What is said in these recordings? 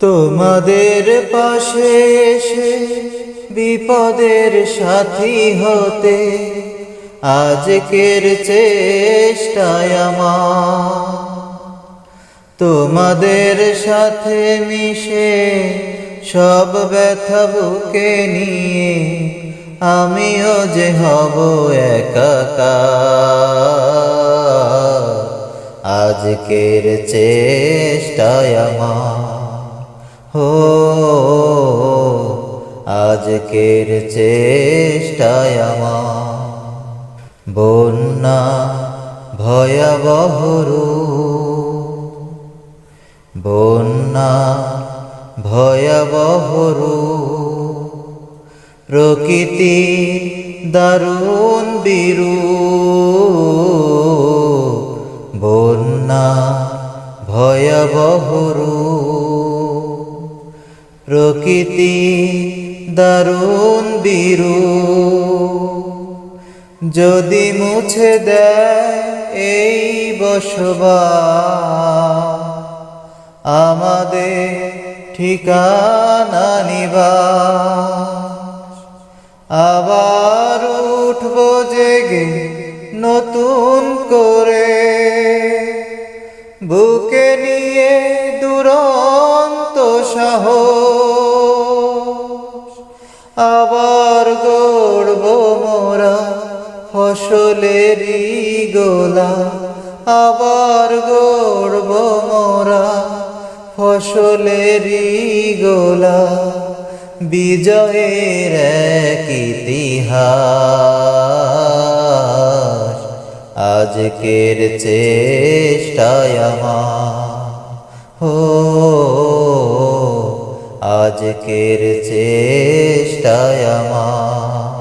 তোমাদের পাশে এসে বিপদের সাথী হতে আজকের চেষ্টায় আমার। তোমাদের সাথে মিশে সব ব্যথা বুকে নিয়ে আমিও যে হব একাকার। আজকের চেষ্টায় আমার। হো আজকের চেষ্টায় আমার বন্যা ভয়াবহ বন্যা ভয়াবহ প্রকৃতি দারুণ বিরু বন্যা ভয়াবহ রূপ। প্রকৃতি দারুণ বিরু যদি মুছে দেয় এই বসবা আমাদের ঠিকানা নিবা আবার উঠব জেগে নতুন করে। বুকে নিয়ে দুরন্ত সাহস আবার গড়ব মোরা ফসলেরই গোলা। আবার গড়ব মোরা ফসলেরই গোলা। বিজয়ের এক ইতিহাস আজকের চেষ্টায় আমার। হো আজকের চেষ্টায় আমার,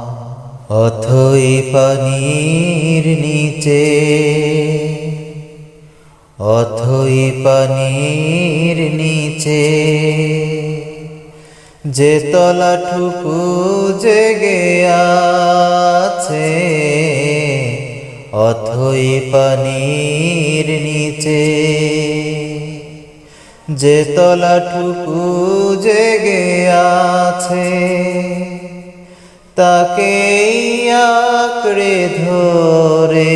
অথই পানির নিচে, অথই পানির নিচে, যে তলাঠুকু জেগে আছে, অথই পানির যে তলাঠুকু জেগে আছে, তাকেই আঁকড়ে ধরে।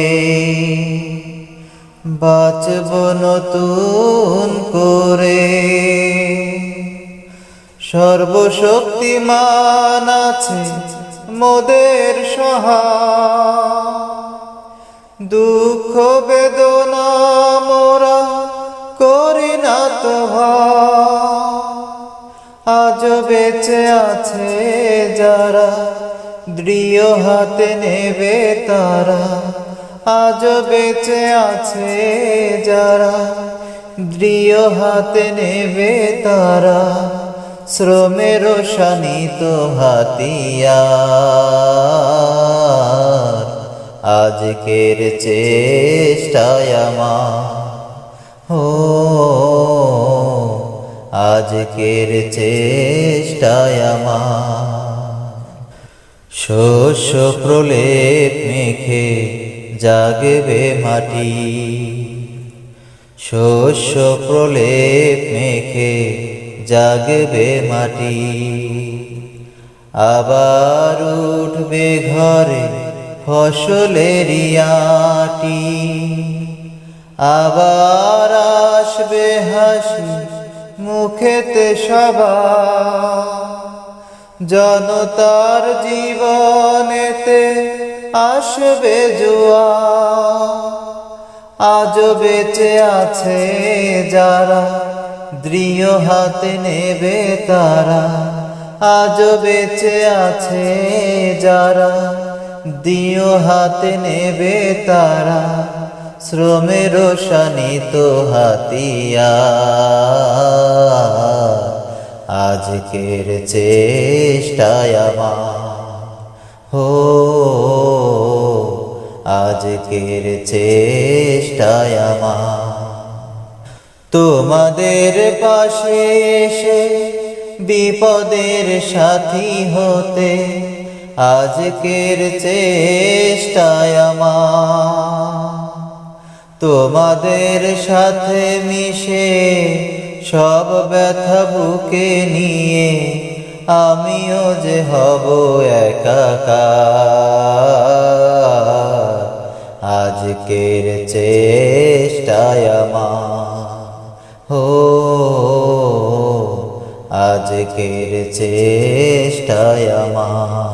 বাঁচব নতুন করে। সর্বশক্তিমান আছে মোদের সহায়। দুঃখ বেদনা মোরা করি না তো ভয়। আজ বেঁচে আছে যারা, দৃঢ় হাতে নেবে তারা আজ বেঁচে আছে যারা, দৃঢ় হাতে নেবে তারা শ্রমের শানিত হাতিয়ার, আজকের চেষ্টায় আমার হো, আজকের চেষ্টায় আমার শস্য প্রলেপ মেখে জাগবে মাটি। শস্য প্রলেপ মেখে জাগবে মাটি। আবার উঠবে ঘরে ফসলের আটি। আবার আসবে হাসি মুখেতে সবার। জনতার জীবনেতে আসবে জুয়া। আজ বেঁচে আছে যারা, দৃঢ় হাতে নেবে তারা। আজ বেঁচে আছে যারা, দৃঢ় হাতে নেবে তারা। শ্রমের শানিত হাতিয়া। আজকের চেষ্টায় হো, আজকের চেষ্টায় আমার। তোমাদের পাশে এসে বিপদের সাথী হতে আজকের চেষ্টায় তোমাদের সাথে মিশে সব ব্যথা বুকে নিয়ে আমিও যে হব একাকার। আজকের চেষ্টায় আমার। হো আজকের চেষ্টায় আমার।